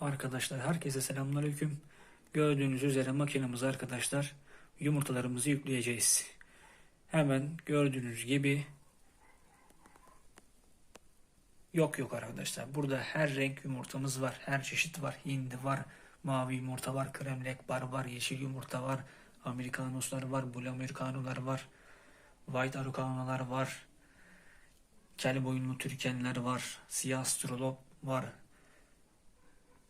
Arkadaşlar herkese selamünaleyküm. Gördüğünüz üzere makinemize arkadaşlar yumurtalarımızı yükleyeceğiz. Hemen gördüğünüz gibi yok yok arkadaşlar. Burada her renk yumurtamız var. Her çeşit var. Hindi var. Mavi yumurta var. Kremlek bar var. Yeşil yumurta var. Amerikanoslar var. Blue Amerikanolar var. White Arukanolar var. Kel boyunlu Türkenler var. Siyah Astrolop var.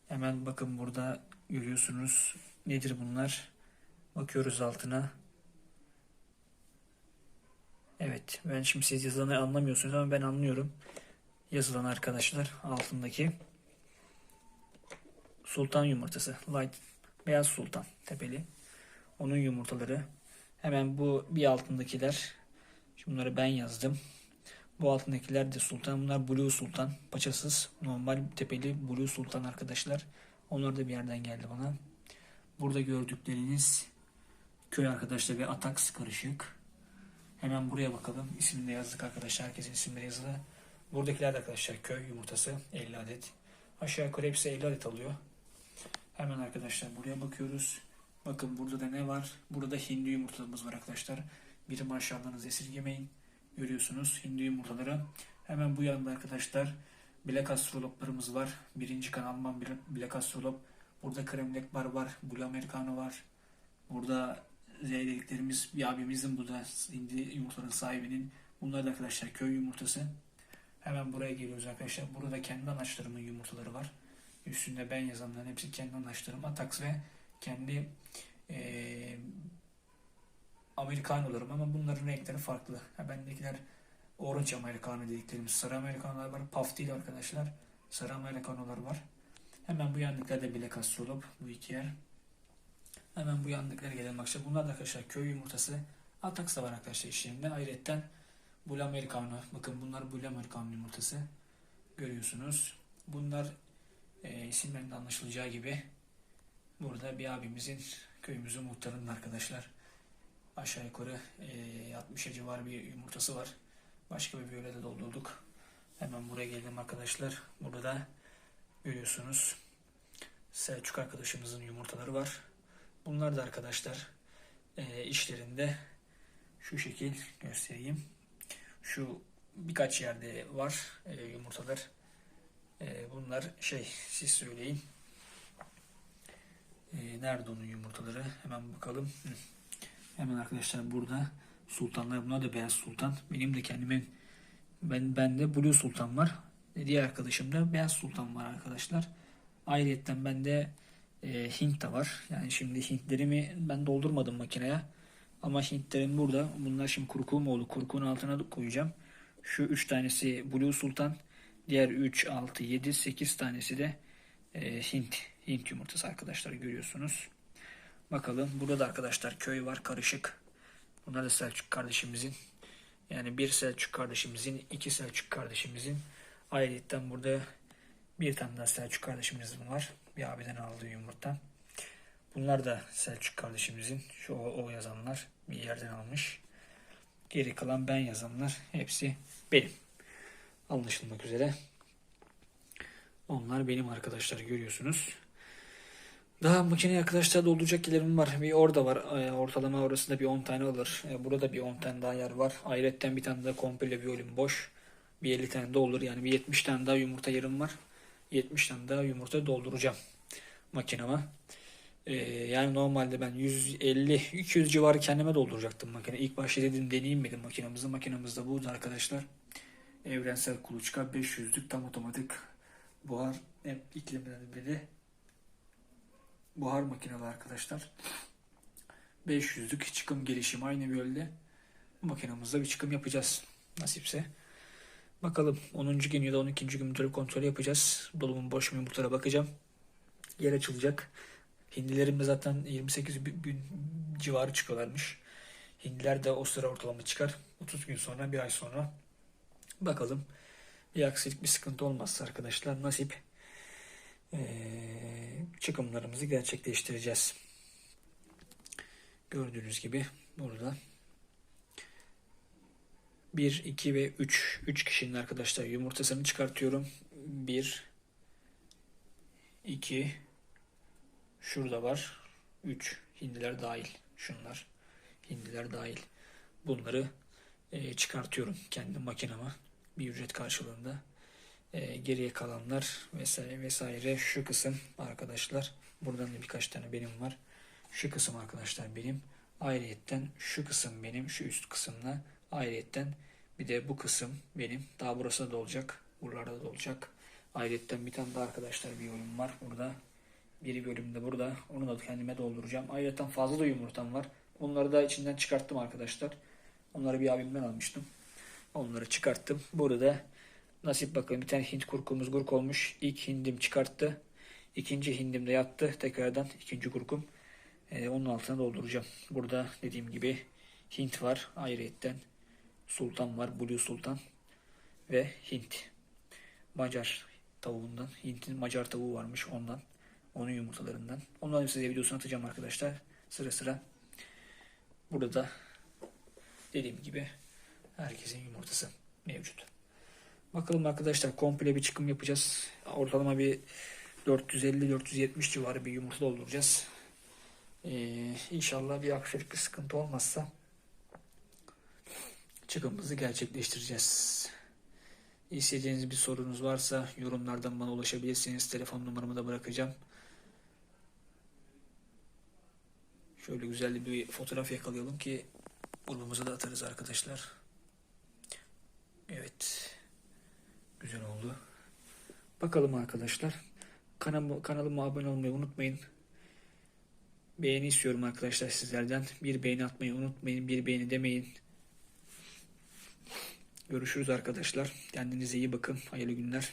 Hemen bakın burada görüyorsunuz. Nedir bunlar? Bakıyoruz altına. Evet. Ben şimdi siz yazılanı anlamıyorsunuz ama ben anlıyorum. Yazılan arkadaşlar altındaki sultan yumurtası. Light beyaz sultan tepeli. Onun yumurtaları. Hemen bu bir altındakiler. Şimdi bunları ben yazdım. Bu altındakiler de sultan. Bunlar blue sultan. Paçasız. Normal tepeli blue sultan arkadaşlar. Onlar da bir yerden geldi bana. Burada gördükleriniz köy arkadaşlar ve ataks karışık. Hemen buraya bakalım. İsmini yazdık arkadaşlar. Herkesin isimleri yazılı. Buradakiler de arkadaşlar köy yumurtası 50 adet. Aşağı yukarı hepsi 50 adet alıyor. Hemen arkadaşlar buraya bakıyoruz. Bakın burada da ne var? Burada hindi yumurtalarımız var arkadaşlar. Bir maşallahınızı esirgemeyin. Görüyorsunuz hindi yumurtaları. Hemen bu yanında arkadaşlar Black Astroloplarımız var. Birinci kan Alman Black Astrolop. Burada Kremlek Bar var. Blue Americano var. Burada Z dediklerimiz bir abimizin bu da hindi yumurtanın sahibinin. Bunlar da arkadaşlar köy yumurtası. Hemen buraya geliyoruz arkadaşlar. Burada kendi anaçlarımın yumurtaları var. Üstünde ben yazanların hepsi kendi anaçlarım. Atax ve kendi eee Amerikanolarım ama bunların renkleri farklı. Ha, bendekiler Orange Americano dediklerimiz. Sarı Amerikanolar var. Puff değil arkadaşlar. Sarı Amerikanolar var. Hemen bu yandıklarda Black Astrolop. Bu iki yer. Hemen bu yandıklara gelelim arkadaşlar. Bunlar da arkadaşlar köy yumurtası. Atax da var arkadaşlar işlerinde. Ayrıca Blue Americano. Bakın bunlar Blue Americano yumurtası. Görüyorsunuz. Bunlar e, isimlerinde anlaşılacağı gibi burada bir abimizin köyümüzün muhtarının arkadaşlar. Aşağı yukarı e, 60'a civar bir yumurtası var. Başka bir böyle de doldurduk. Hemen buraya geldim arkadaşlar. Burada da görüyorsunuz Selçuk arkadaşımızın yumurtaları var. Bunlar da arkadaşlar e, işlerinde şu şekil göstereyim. Şu birkaç yerde var e, yumurtalar. E, bunlar şey siz söyleyin. E, nerede onun yumurtaları? Hemen bakalım. Hı. Hemen arkadaşlar burada sultanlar. Bunlar da beyaz sultan. Benim de kendimin ben bende blue sultan var. E, Diğer arkadaşımda beyaz sultan var arkadaşlar. Ayrıyetten bende e, Hint de var. Yani şimdi Hintlerimi ben doldurmadım makineye. Ama Hintlerim burada. Bunlar şimdi kurkuğum oldu. Kurkuğun altına da koyacağım. Şu 3 tanesi Blue Sultan. Diğer 3, 6, 7, 8 tanesi de e, Hint. Hint yumurtası arkadaşlar görüyorsunuz. Bakalım. Burada da arkadaşlar köy var karışık. Bunlar da Selçuk kardeşimizin. Yani bir Selçuk kardeşimizin, iki Selçuk kardeşimizin. Ayrıca burada bir tane daha Selçuk kardeşimizin var. Bir abiden aldığı yumurta. Bunlar da Selçuk kardeşimizin. Şu o, o yazanlar bir yerden almış. Geri kalan ben yazanlar hepsi benim. Anlaşılmak üzere. Onlar benim arkadaşlar görüyorsunuz. Daha makine arkadaşlar dolduracak yerlerim var. Bir orada var. Ee, Ortalama orasında bir 10 tane alır. Ee, Burada bir 10 tane daha yer var. Ayrıca bir tane daha komple biyolüm boş. Bir 50 tane de olur. Yani bir 70 tane daha yumurta yerim var. 70 tane daha yumurta dolduracağım makinama. Ee, yani normalde ben 150-200 civarı kendime dolduracaktım makine. İlk başta dedim deneyeyim dedim makinamızı. Makinamız da burada arkadaşlar. Evrensel kuluçka 500'lük tam otomatik buhar hep iklimden beri buhar makineli arkadaşlar. 500'lük çıkım gelişim aynı böyle. Bu makinamızda bir çıkım yapacağız. Nasipse. Bakalım 10. gün ya da 12. gün müdürlük kontrolü yapacağız. Dolumun boş mu yumurtalara bakacağım. Yer açılacak. Hindilerim zaten 28 gün- gün civarı çıkıyorlarmış. Hindiler de o sıra ortalama çıkar. 30 gün sonra, bir ay sonra. Bakalım. Bir aksilik, bir sıkıntı olmazsa arkadaşlar nasip ee, çıkımlarımızı gerçekleştireceğiz. Gördüğünüz gibi burada 1, 2 ve 3. 3 kişinin arkadaşlar yumurtasını çıkartıyorum. 1, 2 şurada var 3 hindiler dahil şunlar hindiler dahil bunları e, çıkartıyorum kendi makinama bir ücret karşılığında E, geriye kalanlar vesaire vesaire. Şu kısım arkadaşlar buradan da birkaç tane benim var. Şu kısım arkadaşlar benim. Ayrıyetten şu kısım benim şu üst kısımla ayrıyetten bir de bu kısım benim. Daha burası da olacak buralarda da olacak. Ayrıyetten bir tane daha arkadaşlar bir bölüm var burada. Bir bölümde burada. Onu da kendime dolduracağım. Ayrıca fazla da yumurtam var. Onları da içinden çıkarttım arkadaşlar. Onları bir abimden almıştım. Onları çıkarttım. Burada nasip bakalım bir tane hint kurkumuz gurk olmuş İlk hindim çıkarttı ikinci hindim de yattı tekrardan ikinci kurkum ee, onun altına dolduracağım. Burada dediğim gibi Hint var ayrıyetten. Sultan var. Blue Sultan. Ve Hint. Macar tavuğundan. Hint'in Macar tavuğu varmış ondan. Onun yumurtalarından. Ondan size videosunu atacağım arkadaşlar. Sıra sıra. Burada da dediğim gibi herkesin yumurtası mevcut. Bakalım arkadaşlar komple bir çıkım yapacağız. Ortalama bir 450-470 civarı bir yumurta dolduracağız. Ee, inşallah bir aksilik bir sıkıntı olmazsa çıkımımızı gerçekleştireceğiz. İsteyeceğiniz bir sorunuz varsa yorumlardan bana ulaşabilirsiniz. Telefon numaramı da bırakacağım. Şöyle güzel bir fotoğraf yakalayalım ki grubumuza da atarız arkadaşlar. Evet. Güzel oldu. Bakalım arkadaşlar. Kanalıma, kanalıma abone olmayı unutmayın. Beğeni istiyorum arkadaşlar sizlerden. Bir beğeni atmayı unutmayın. Bir beğeni demeyin. Görüşürüz arkadaşlar. Kendinize iyi bakın. Hayırlı günler.